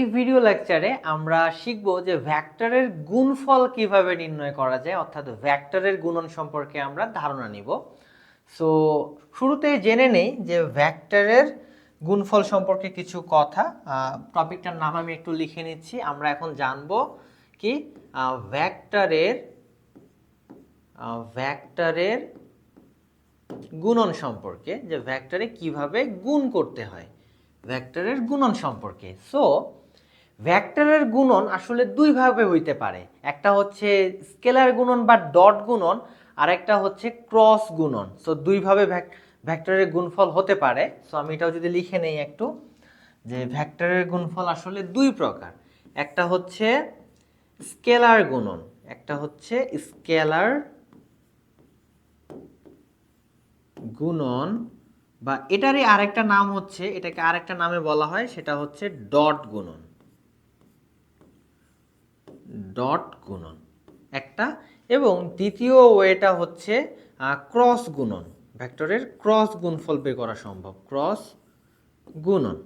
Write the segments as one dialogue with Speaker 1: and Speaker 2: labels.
Speaker 1: এই ভিডিও লেকচারে আমরা শিখব যে ভ্যাক্টরের গুণফল কীভাবে নির্ণয় করা যায়, অর্থাৎ ভ্যাক্টরের গুণন সম্পর্কে আমরা ধারণা নিব। সো শুরুতে জেনে নেই যে ভ্যাক্টরের গুণফল সম্পর্কে কিছু কথা। টপিকটার নাম আমি একটু লিখে নিচ্ছি। আমরা এখন জানব কি ভ্যাক্টরের ভ্যাক্টরের গুণন সম্পর্কে, যে ভ্যাক্টরে কীভাবে গুণ করতে হয় ভ্যাক্টরের গুণন সম্পর্কে। সো ভ্যাক্টরের গুণন আসলে দুইভাবে হইতে পারে। একটা হচ্ছে স্কেলার গুণন বা ডট গুণন আর একটা হচ্ছে ক্রস গুণন। সো দুইভাবে ভ্যাক্টরের গুণফল হতে পারে। সো আমি এটাও যদি লিখে নেই একটু, যে ভ্যাক্টরের গুণফল আসলে দুই প্রকার। একটা হচ্ছে স্কেলার গুণন, একটা হচ্ছে স্কেলার গুণন বা এটারই আরেকটা নাম হচ্ছে, এটাকে আরেকটা নামে বলা হয়, সেটা হচ্ছে ডট গুণন। ডট গুণন। একটা, এবং দ্বিতীয় ওয়েটা হচ্ছে ক্রস গুণন। ভেক্টরের ক্রস গুণফল বের করা সম্ভব। ক্রস গুণন,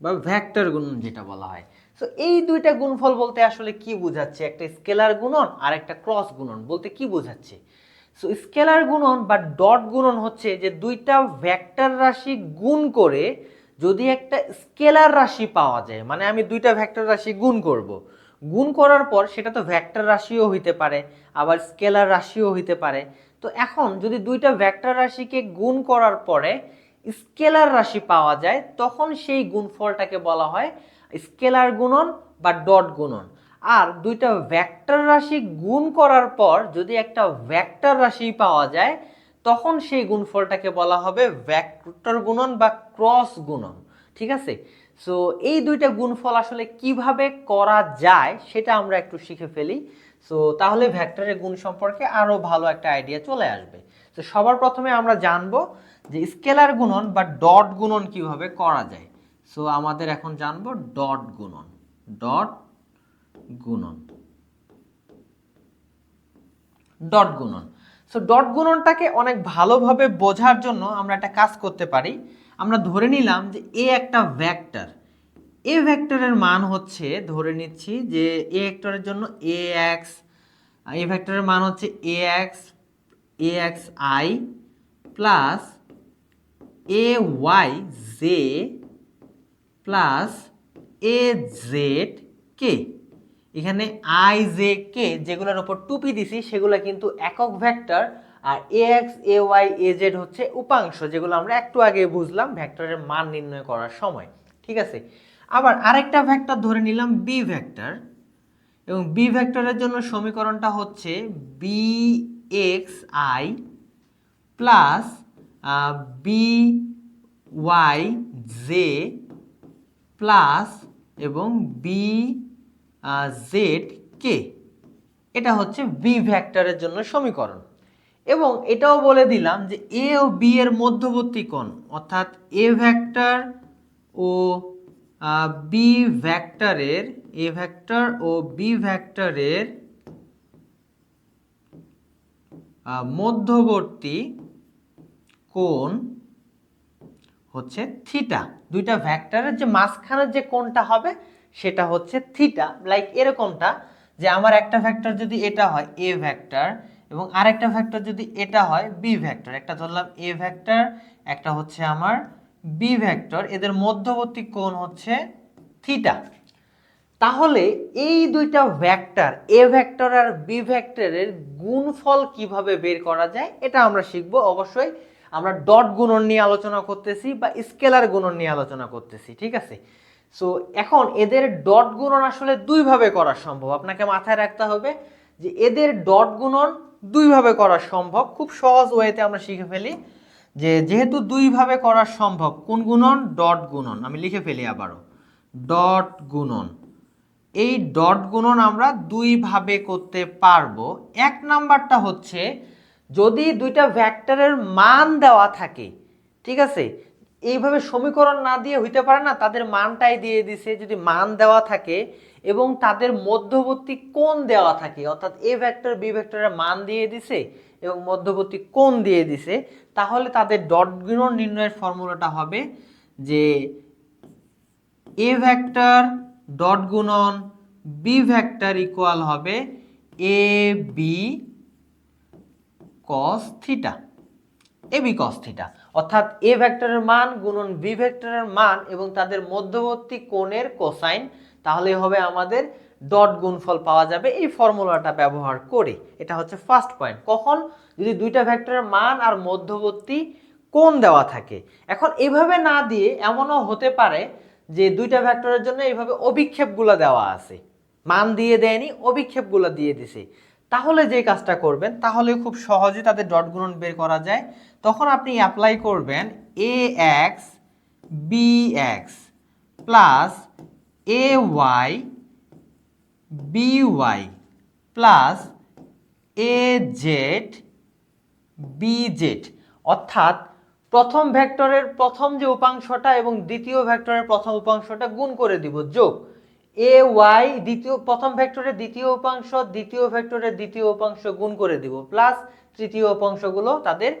Speaker 1: বা ভেক্টর গুণন যেটা বলা হয়। সো এই দুইটা গুণফল বলতে আসলে কি বোঝাচ্ছে? একটা স্কেলার গুণন, আর একটা ক্রস গুণন। বলতে কি বোঝাচ্ছে? সো স্কেলার গুণন বা ডট গুণন হচ্ছে যে দুইটা ভেক্টর রাশি গুণ করে যদি একটা স্কেলার রাশি পাওয়া যায় মানে আমি দুইটা ভেক্টর রাশি গুণ করব। গুণ করার পর সেটা তো ভেক্টর রাশিও হইতে পারে, আবার স্কেলার রাশিও হইতে পারে। তো এখন যদি দুইটা ভেক্টর রাশিকে গুণ করার পরে স্কেলার রাশি পাওয়া যায়, তখন সেই গুণফলটাকে বলা হয় স্কেলার গুণন বা ডট গুণন। আর দুইটা ভেক্টর রাশি গুণ করার পর যদি একটা ভেক্টর রাশি পাওয়া যায়, তখন সেই গুণফলটাকে বলা হবে ভ্যাক্টর গুণন বা ক্রস গুণন। ঠিক আছে? সো এই দুইটা গুণফল আসলে কীভাবে করা যায় সেটা আমরা একটু শিখে ফেলি। সো তাহলে ভেক্টরের গুণ সম্পর্কে আরও ভালো একটা আইডিয়া চলে আসবে। তো সবার প্রথমে আমরা জানব যে স্কেলার গুণন বা ডট গুণন কীভাবে করা যায়। সো আমাদের এখন জানব ডট গুণন ডট গুণন ডট গুণন। সো ডট গুণনটাকে অনেক ভালোভাবে বোঝার জন্য আমরা একটা কাজ করতে পারি। আমরা ধরে নিলাম যে এ একটা ভ্যাক্টর এ ভ্যাক্টরের মান হচ্ছে, ধরে নিচ্ছি যে এ ভ্যাক্টরের জন্য এ এক্স এ ভ্যাক্টরের মান হচ্ছে A x A x i plus A y j plus A z k. এখানে আই জে কে, যেগুলোর ওপর টুপি দিছি, সেগুলো কিন্তু একক vector R A x A y A z হচ্ছে উপাংশ, যেগুলো আমরা একটু আগে বুঝলাম ভেক্টরের মান নির্ণয় করার সময়, ঠিক আছে? আবার আরেকটা ভেক্টর ধরে নিলাম বি ভেক্টর এবং বি ভেক্টরের জন্য সমীকরণটা হচ্ছে B x i plus B y j plus এবং বি জেড কে এটা হচ্ছে বি ভ্যাক্টরের জন্য সমীকরণ। এবং এটাও বলে দিলাম যে এ ও বি এর মধ্যবর্তী কোণ, অর্থাৎ এ ভেক্টর ও বি ভেক্টরের এ ভেক্টর ও বি ভেক্টরের মধ্যবর্তী কোণ হচ্ছে থিটা দুইটা ভেক্টরের যে মাঝখানের যে কোণটা হবে, সেটা হচ্ছে থিটা লাইক এরকমটা যে আমার একটা ভেক্টর যদি এটা হয় এ ভেক্টর এবং আরেকটা ভেক্টর যদি এটা হয় বি ভেক্টর একটা ধরলাম এ ভেক্টর একটা হচ্ছে আমার বি ভেক্টর এদের মধ্যবর্তী কোণ হচ্ছে থিটা তাহলে এই দুইটা ভেক্টর এ ভেক্টর আর বি ভেক্টরের গুণফল কীভাবে বের করা যায়, এটা আমরা শিখব। অবশ্যই আমরা ডট গুণন নিয়ে আলোচনা করতেছি বা স্কেলার গুণন নিয়ে আলোচনা করতেছি, ঠিক আছে? সো এখন এদের ডট গুণন আসলে দুইভাবে করা সম্ভব। আপনাকে মাথায় রাখতে হবে যে এদের ডট গুণন দুইভাবে করা সম্ভব। খুব সহজ ওয়েতে আমরা শিখে ফেলি যে যেহেতু দুইভাবে করা সম্ভব, কোন গুণন? ডট গুণন। আমি লিখে ফেলি আবারও। ডট গুণন। এই ডট গুণন আমরা দুইভাবে করতে পারব। এক নাম্বারটা হচ্ছে যদি দুইটা ভ্যাক্টরের মান দেওয়া থাকে, ঠিক আছে? এইভাবে সমীকরণ না দিয়ে হইতে পারে না, তাদের মানটাই দিয়ে দিছে, যদি মান দেওয়া থাকে এবং তাদের মধ্যবর্তী কোণ দেওয়া থাকে, অর্থাৎ এ ভেক্টর বি ভেক্টরের মান দিয়ে দিছে এবং মধ্যবর্তী কোণ দিয়ে দিছে, তাহলে তাদের ডট গুণন নির্ণয়ের ফর্মুলাটা হবে যে এ ভেক্টর ডট গুণন বি ভেক্টর ইকুয়াল হবে A B cos theta A B cos theta অর্থাৎ এ ভেক্টরের মান গুণন বি ভেক্টরের মান এবং তাদের মধ্যবর্তী কোণের কোসাইন, তাহলে হবে আমাদের ডট গুণফল পাওয়া যাবে এই ফর্মুলাটা ব্যবহার করে। এটা হচ্ছে ফার্স্ট পয়েন্ট কখন? যদি দুইটা ভেক্টরের মান আর মধ্যবর্তী কোণ দেওয়া থাকে। এখন এভাবে না দিয়ে এমনও হতে পারে যে দুইটা ভেক্টরের জন্য এইভাবে অভিক্ষেপগুলো দেওয়া আছে। মান দিয়ে দেয়নি, অভিক্ষেপগুলো দিয়ে দিছে। তাহলে যে কাজটা করবেন, তাহলে খুব সহজে তাদের ডট গুণন বের করা যায়। তখন আপনি অ্যাপ্লাই করবেন A x B x plus A y B y plus A z B z অর্থাৎ প্রথম ভেক্টরের প্রথম যে উপাংশটা এবং দ্বিতীয় ভেক্টরের প্রথম উপাংশটা গুণ করে দিব যোগ। এ ওয়াই দ্বিতীয়, প্রথম ভেক্টরের দ্বিতীয় উপাংশ, দ্বিতীয় ভেক্টরের দ্বিতীয় উপাংশ গুণ করে দিব প্লাস তৃতীয় উপাংশগুলো তাদের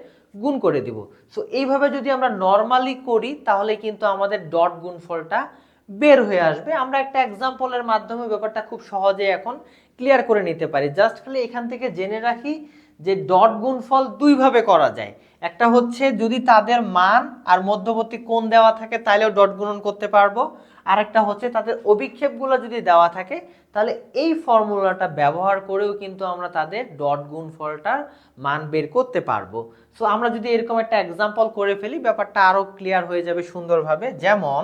Speaker 1: গুণ করে দিব। সো এইভাবে যদি আমরা নর্মালি করি, তাহলে কিন্তু আমাদের ডট গুণফলটা বের হয়ে আসবে। আমরা একটা এক্সাম্পলের মাধ্যমে ব্যাপারটা খুব সহজে এখন ক্লিয়ার করে নিতে পারি। জাস্ট খালি এখান থেকে জেনে রাখি যে ডট গুণফল দুইভাবে করা যায়। একটা হচ্ছে যদি তাদের মান আর মধ্যবর্তী কোণ দেওয়া থাকে তাহলেও ডট গুণন করতে পারব। আর একটা হচ্ছে তাদের অভিক্ষেপগুলো যদি দেওয়া থাকে, তাহলে এই ফর্মুলাটা ব্যবহার করেও কিন্তু আমরা তাদের ডট গুণ ফলটার মান বের করতে পারব। সো আমরা যদি এরকম একটা এক্সাম্পল করে ফেলি, ব্যাপারটা আরও ক্লিয়ার হয়ে যাবে সুন্দরভাবে। যেমন,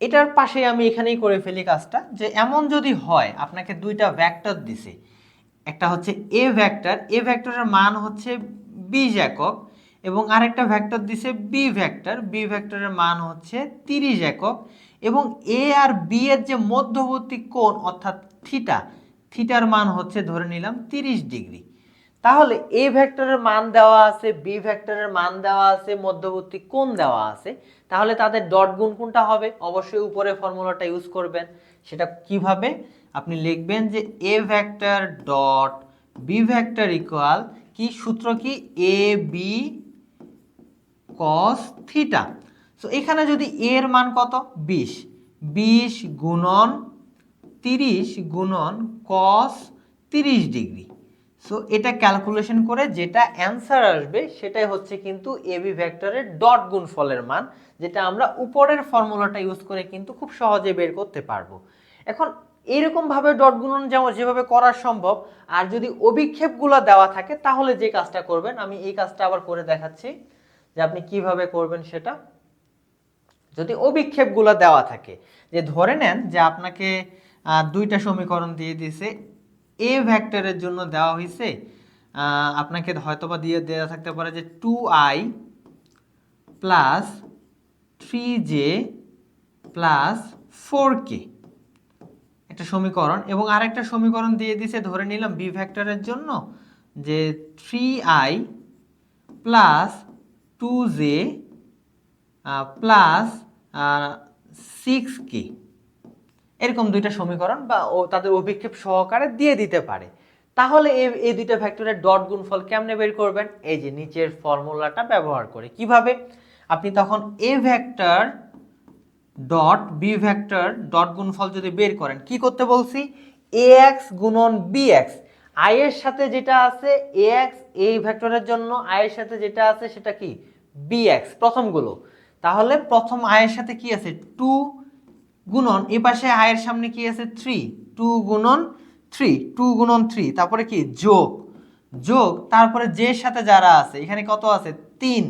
Speaker 1: এটার পাশে আমি এখানেই করে ফেলি কাজটা, যে এমন যদি হয়, আপনাকে দুইটা ভ্যাক্টর দিছে। একটা হচ্ছে এ ভ্যাক্টর এ ভ্যাক্টরের মান হচ্ছে বিশ একক এবং আরেকটা ভ্যাক্টর দিছে বি ভ্যাক্টর বি ভ্যাক্টরের মান হচ্ছে তিরিশ একক এবং এ আর বি এর যে মধ্যবর্তী কোণ অর্থাৎ থিটা থিটার মান হচ্ছে ধরে নিলাম তিরিশ ডিগ্রি। তাহলে এ ভ্যাক্টরের মান দেওয়া আছে বি ভ্যাক্টরের মান দেওয়া আছে, মধ্যবর্তী কোণ দেওয়া আছে, তাহলে তাদের ডট গুণ কোনটা হবে? অবশ্যই উপরে ফর্মুলাটা ইউজ করবেন। সেটা কীভাবে? আপনি লিখবেন যে A vector dot B vector equal কি সূত্র কি? A B cos theta so এখানে যদি এর মান কত? বিশ। বিশ গুণন তিরিশ গুণন কস তিরিশ ডিগ্রি। সো এটা ক্যালকুলেশন করে যেটা অ্যান্সার আসবে, সেটাই হচ্ছে কিন্তু এবি ভেক্টরের ডট গুণফলের মান, যেটা আমরা উপরের ফর্মুলাটা ইউজ করে কিন্তু খুব সহজে বের করতে পারব। এখন এইরকমভাবে ডট গুণন যেমন যেভাবে করা সম্ভব, আর যদি অভিক্ষেপগুলো দেওয়া থাকে, তাহলে যে কাজটা করবেন, আমি এই কাজটা আবার করে দেখাচ্ছি। যে আপনি কীভাবে করবেন সেটা? যদি অভিক্ষেপগুলো দেওয়া থাকে, যে ধরে নেন যে আপনাকে দুইটা সমীকরণ দিয়ে দিয়েছে, এ ভ্যাক্টরের জন্য দেওয়া হয়েছে আপনাকে হয়তোবা দিয়ে দেওয়া থাকতে পারে যে two i plus three j plus four k একটা সমীকরণ, এবং আরেকটা সমীকরণ দিয়ে দিছে ধরে নিলাম বি ভ্যাক্টরের জন্য, যে three i plus two j plus six k এরকম দুইটা সমীকরণ বা ও, তাদের অভিক্ষেপ সহকারে দিয়ে দিতে পারে। তাহলে এই দুইটা ভেক্টরের ডট গুণফল কেমনে বের করবেন? এই যে নিচের ফর্মুলাটা ব্যবহার করে। কীভাবে? আপনি তখন A vector dot B vector dot গুণফল যদি বের করেন, কি করতে বলছি? এ এক্স গুণন বি এক্স আই এর সাথে যেটা আছে এ এক্স এই ভেক্টরের জন্য আই এর সাথে যেটা আছে, সেটা কি? বি এক্স প্রথমগুলো। তাহলে প্রথম আয়ের সাথে কি আছে? টু গুণন এ পাশে আয়ের সামনে কি আছে? থ্রি টু গুণন থ্রি টু গুণন থ্রি তারপরে কি? যোগ। যোগ, তারপরে যে সাথে যারা আছে, এখানে কত আছে? তিন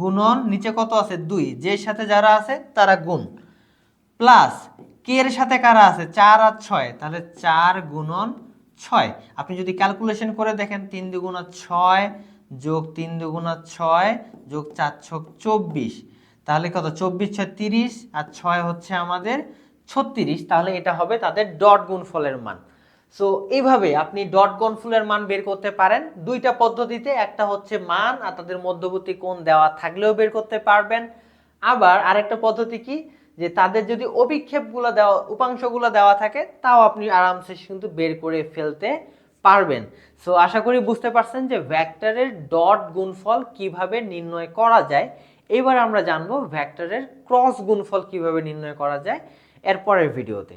Speaker 1: গুণন, নিচে কত আছে? দুই যে সাথে যারা আছে, তারা গুণ। প্লাস কে এর সাথে কারা আছে? চার আর ছয়, তাহলে চার গুণন ছয়। আপনি যদি ক্যালকুলেশন করে দেখেন, তিন দুগুণা ছয় যোগ তিন দুগুণা ছয় যোগ চার ছক চব্বিশ। তাহলে কত? চব্বিশ ছয় তিরিশ আর ছয় হচ্ছে আমাদের ছত্রিশ। তাহলে এটা হবে তাদের ডট গুণফলের মান। সো এইভাবে আপনি ডট গুণফলের মান বের করতে পারেন। দুইটা পদ্ধতিতে, একটা হচ্ছে মান আর তাদের মধ্যবর্তী কোণ দেওয়া থাকলেও বের করতে পারবেন। আবার আরেকটা পদ্ধতি কি? যে তাদের যদি অভিক্ষেপগুলো দেওয়া, উপাংশগুলো দেওয়া থাকে, তাও আপনি আরামসে কিন্তু বের করে ফেলতে পারবেন। সো আশা করি বুঝতে পারছেন যে ভ্যাক্টরের ডট গুণফল কীভাবে নির্ণয় করা যায়। এবার আমরা জানব ভ্যাক্টরের ক্রস গুণফল কীভাবে নির্ণয় করা যায় এরপরের ভিডিওতে।